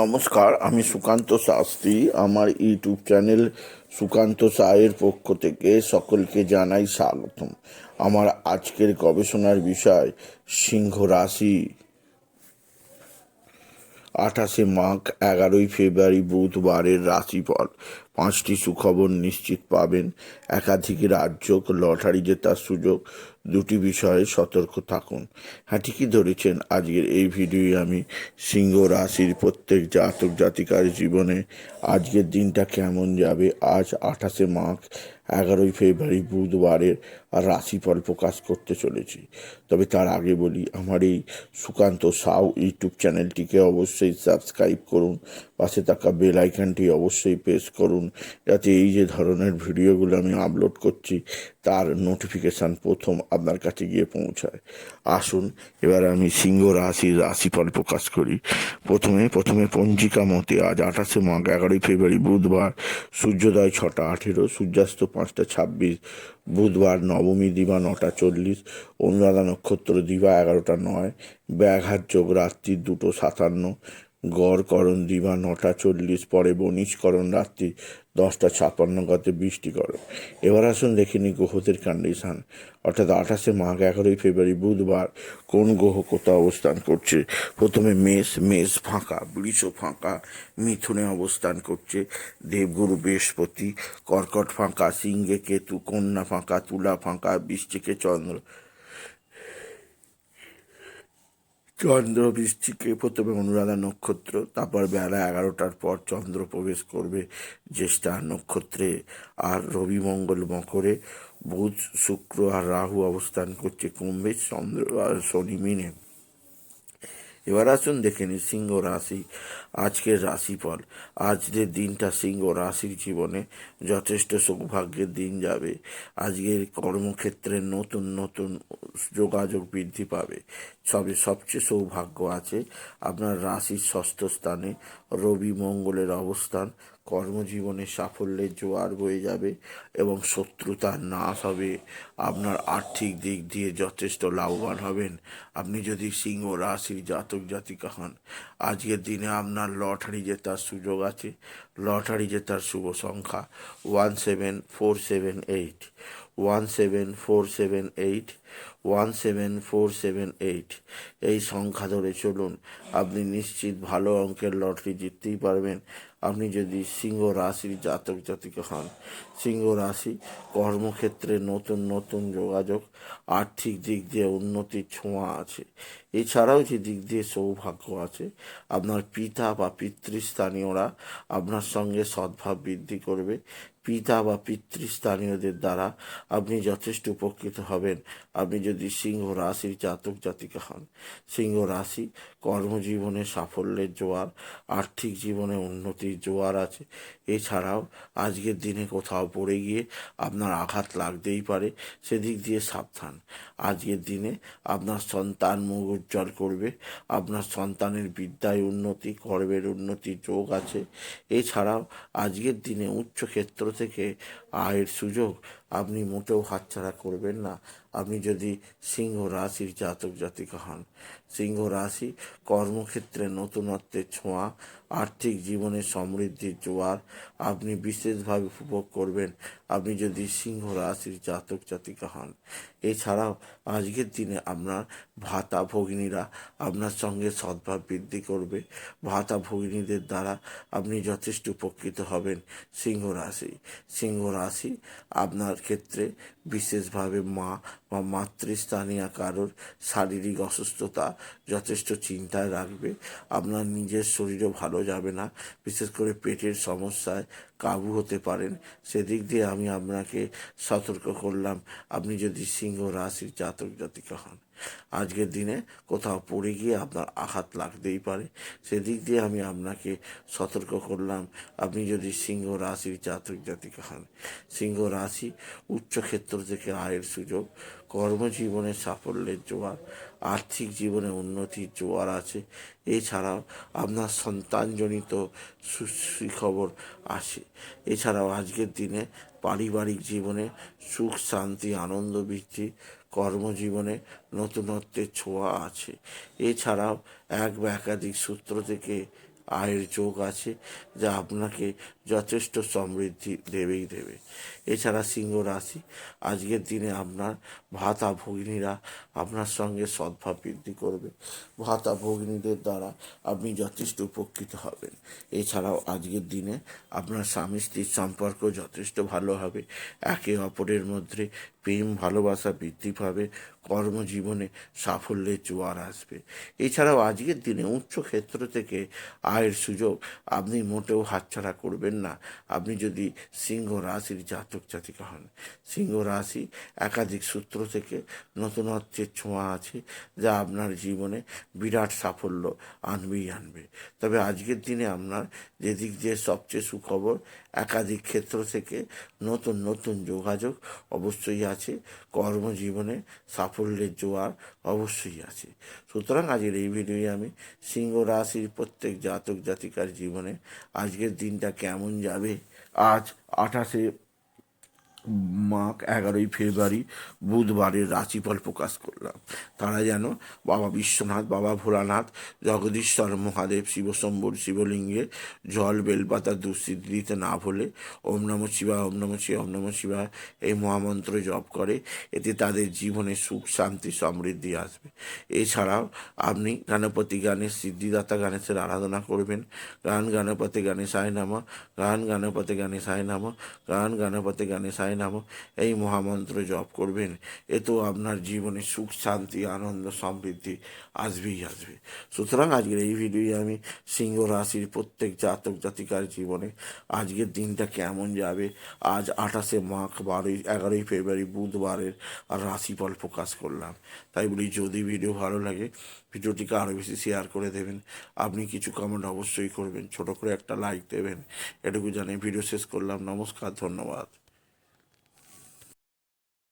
নমস্কার, আমি সুকান্ত শাস্ত্রী। আমার ইউটিউব চ্যানেল সুকান্ত সায়ের পক্ষ থেকে সকলকে জানাই স্বাগতম। আমার আজকের গবেষণার বিষয়, সিংহ রাশি। আঠাশে মাঘ, এগারোই ফেব্রুয়ারি, বুধবারের রাশিফল। পাঁচটি সুখবর নিশ্চিত পাবেন। একাধিক রাজ্য লটারি জেতার সুযোগ, দুটি বিষয়ে সতর্ক থাকুন। হ্যাঁ ঠিকই ধরেছেন, আজকের এই ভিডিওয়ে আমি সিংহ রাশির প্রত্যেক জাতক জাতিকার জীবনে আজকের দিনটা কেমন যাবে? আজ আঠাশে মাঘ, এগারোই ফেব্রুয়ারি বুধবারের রাশিফল প্রকাশ করতে চলেছি। তবে তার আগে বলি, আমার এই সুকান্ত সাউ ইউটিউব চ্যানেলটিকে অবশ্যই সাবস্ক্রাইব করুন। পাশে থাকা বেল আইকনটি অবশ্যই প্রেস করুন। যাতে এই যে ধরনের ভিডিওগুলো আমি আপলোড করছি, তার নোটিফিকেশান প্রথম আপনার কাছে গিয়ে পৌঁছায়। আসুন, এবার আমি সিংহ রাশির রাশিফল প্রকাশ করি। প্রথমে প্রথমে পঞ্জিকা মতে আজ আঠাশে মাঘ, এগারোই ফেব্রুয়ারি, বুধবার, সূর্যোদয় ছটা আঠেরো, সূর্যাস্ত পাঁচটা ছাব্বিশ, বুধবার নবমী দিবা নটা চল্লিশ, অনুরাধা নক্ষত্র দিবা এগারোটা নয়, ব্যাঘাত যোগ রাত্রি দুটো সাতান্ন গড়করণ দিবা, নটা চল্লিশ পরে বনিশকরণ রাত্রি দশটা ছাপ্পান্ন গতে বৃষ্টি বৃষ্টিকরণ এবার আসুন দেখে নিই গ্রহদের কন্ডিশান। অর্থাৎ আঠাশে মাঘ, এগারোই ফেব্রুয়ারি, বুধবার কোন গ্রহ কোথাও অবস্থান করছে? প্রথমে মেষ মেষ ফাঁকা, বৃষ ফাঁকা, মিথুনে অবস্থান করছে, দেবগুরু বৃহস্পতি, কর্কট ফাঁকা, সিংহে কেতু, কন্যা ফাঁকা, তুলা ফাঁকা, বৃষ্টিকে চন্দ্র। চন্দ্র বৃষ্টিকে প্রথমে অনুরাধা নক্ষত্র, তারপর বেলা এগারোটার পর চন্দ্র প্রবেশ করবে জ্যেষ্ঠা নক্ষত্রে আর রবি মঙ্গল মকরে। বুধ, শুক্র আর রাহু অবস্থান করছে কুম্ভে, চন্দ্র আর শনি মিনে। এবার আসুন দেখে নিই সিংহ রাশি, আজকের রাশিফল। আজকের দিনটা সিংহ রাশির জীবনে যথেষ্ট সৌভাগ্যের দিন যাবে। আজকের কর্মক্ষেত্রে নতুন নতুন যোগাযোগ বৃদ্ধি পাবে। সবে সবচেয়ে সৌভাগ্য আছে আপনার রাশির ষষ্ঠ স্থানে রবি মঙ্গলের অবস্থান। কর্মজীবনে সাফল্যের জোয়ার বয়ে যাবে এবং শত্রুতার নাশ হবে। আপনার আর্থিক দিক দিয়ে যথেষ্ট লাভবান হবেন। আপনি যদি সিংহ রাশির জাতক জাতিকা হন, আজকের দিনে আপনার লটারি জেতার সুযোগ আছে। লটারি জেতার শুভ সংখ্যা one seven four seven eight. One seven four seven eight one seven four seven eight এই সংখ্যা ধরে চলুন, আপনি নিশ্চিত ভালো অঙ্কের লটারি জিততেই পারবেন। আপনি যদি সিংহ রাশির জাতক জাতিকা হন, সিংহ রাশি কর্মক্ষেত্রে নতুন নতুন যোগাযোগ, আর্থিক দিক দিয়ে উন্নতির ছোঁয়া আছে। এছাড়াও যে দিক দিয়ে সৌভাগ্য আছে, আপনার পিতা বা পিতৃস্থানীয়রা আপনার সঙ্গে সদ্ভাব বৃদ্ধি করবে। পিতা বা পিতৃস্থানীয়দের দ্বারা আপনি যথেষ্ট উপকৃত হবেন। আপনি যদি সিংহ রাশির জাতক জাতিকা হন, সিংহ রাশি কর্মজীবনে সাফল্যের জোয়ার, আর্থিক জীবনে উন্নতির জোয়ার আছে। এছাড়াও আজকের দিনে কোথাও পড়ে গিয়ে আপনার আঘাত লাগতেই পারে, সেদিক দিয়ে সাবধান। আজকের দিনে আপনার সন্তান মুখ উজ্জ্বল করবে, আপনার সন্তানের বিদ্যায় উন্নতি কর্মের উন্নতির যোগ আছে। এছাড়াও আজকের দিনে উচ্চ ক্ষেত্র থেকে আয়ের সুযোগ আপনি মোটেও হাতছাড়া করবেন না। আপনি যদি সিংহ রাশির জাতক জাতিকা হন, সিংহ রাশি কর্মক্ষেত্রে নতুনত্বের ছোঁয়া, আর্থিক জীবনে সমৃদ্ধির জোয়ার, আপনি বিশেষভাবে উপভোগ করবেন। আপনি যদি সিংহ রাশির জাতক জাতিকা হন, এছাড়াও আজকের দিনে আপনার ভাতা ভগিনীরা আপনার সঙ্গে সদ্ভাব বৃদ্ধি করবে। ভাতা ভগিনীদের দ্বারা আপনি যথেষ্ট উপকৃত হবেন সিংহ রাশি। সিংহ রাশি আপনার ক্ষেত্রে বিশেষভাবে মা বা মাতৃস্থানীয় কারোর শারীরিক অসুস্থতা যথেষ্ট চিন্তায় রাখবে, আপনার নিজের শরীরও ভালো যাবে না, বিশেষ করে পেটের সমস্যায় কাবু হতে পারেন। সেদিক দিয়ে আমি আপনাকে সতর্ক করলাম, আপনি যদি সিংহ রাশির জাতক জাতিকা হন। আজকের দিনে কোথাও পড়ে গিয়ে আপনার আঘাত লাগতেই পারে। সেদিক দিয়ে আমি আপনাকে সতর্ক করলাম। আপনি যদি সিংহ রাশির জাতক জাতিকা হন, সিংহ রাশি উচ্চক্ষেত্র থেকে আয়ের সুযোগ, কর্মজীবনে সাফল্যের জোয়ার, আর্থিক জীবনে উন্নতির জোয়ার আছে, এছাড়াও আপনার সন্তানজনিত সুখবর আসে। এছাড়াও আজকের দিনে পারিবারিক জীবনে সুখ, শান্তি, আনন্দ, বৃদ্ধি কর্মজীবনে নতুনত্বের ছোঁয়া আছে। এছাড়াও এক বা একাধিক সূত্র থেকে আয়ের যোগ আছে যা আপনাকে যথেষ্ট সমৃদ্ধি দেবেই দেবে। এছাড়া সিংহ রাশি, আজকের দিনে আপনার ভাতা ভগিনীরা আপনার সঙ্গে সদ্ভাব বৃদ্ধি করবে। ভাতা ভগিনীদের দ্বারা আপনি যথেষ্ট উপকৃত হবেন। এছাড়াও আজকের দিনে আপনার স্বামী স্ত্রীর সম্পর্ক যথেষ্ট ভালো হবে। একে অপরের মধ্যে প্রেম, ভালোবাসা বৃদ্ধি পাবে। কর্মজীবনে সাফল্যের জোয়ার আসবে। এছাড়াও আজকের দিনে উচ্চ ক্ষেত্র থেকে আয়ের সুযোগ আপনি মোটেও হাতছাড়া করবেন না। আপনি যদি সিংহ রাশির জাতক জাতিকা হন, সিংহ রাশি একাধিক সূত্র থেকে নতুনত্বের ছোঁয়া আছে যা আপনার জীবনে বিরাট সাফল্য আনবেই আনবে। তবে আজকের দিনে আপনার যেদিক দিয়ে সবচেয়ে সুখবর, একাধিক ক্ষেত্র থেকে নতুন নতুন যোগাযোগ অবশ্যই আছে, কর্মজীবনে সাফল্যের জোয়ার অবশ্যই আছে। সুতরাং আজকের এই ভিডিওয়ে আমি সিংহ রাশির প্রত্যেক জাতক জাতিকার জীবনে আজকের দিনটা কেমন যাবে? আজ আঠাশে মাঘ এগারোই ফেব্রুয়ারি বুধবারের রাশিফল প্রকাশ করলাম। তারা যেন বাবা বিশ্বনাথ, বাবা ভোলানাথ, জগদীশ্বর মহাদেব শিবশম্বর শিবলিঙ্গে জল বেলপাতা দুঃসিদ্ধি দিতে না ভুলে ওম নম শিবা ওম নম শিবা ওম নম শিবা এই মহামন্ত্র জপ করে। এতে তাদের জীবনে সুখ, শান্তি, সমৃদ্ধি আসবে। এছাড়াও আপনি গণপতি গানের সিদ্ধিদাতা গণেশের আরাধনা করবেন। গান গণপতি গণেশায় নাম, গান গণপতি গণেশায় নাম, গান গণপতি গণেশায় নাম এই মহামন্ত্র জপ করবেন। এতেও আপনার জীবনে সুখ, শান্তি, আনন্দ, সমৃদ্ধি আসবেই আসবে। সুতরাং আজকের এই ভিডিওয়ে আমি সিংহ রাশির প্রত্যেক জাতক জাতিকার জীবনে আজকের দিনটা কেমন যাবে? আজ আঠাশে মাঘ বারোই, এগারোই ফেব্রুয়ারি বুধবারের রাশিফল প্রকাশ করলাম। তাই বলি, যদি ভিডিও ভালো লাগে, ভিডিওটিকে আরও বেশি শেয়ার করে দেবেন। আপনি কিছু কমেন্ট অবশ্যই করবেন, ছোট করে একটা লাইক দেবেন। এটুকু জানিয়ে ভিডিও শেষ করলাম। নমস্কার, ধন্যবাদ।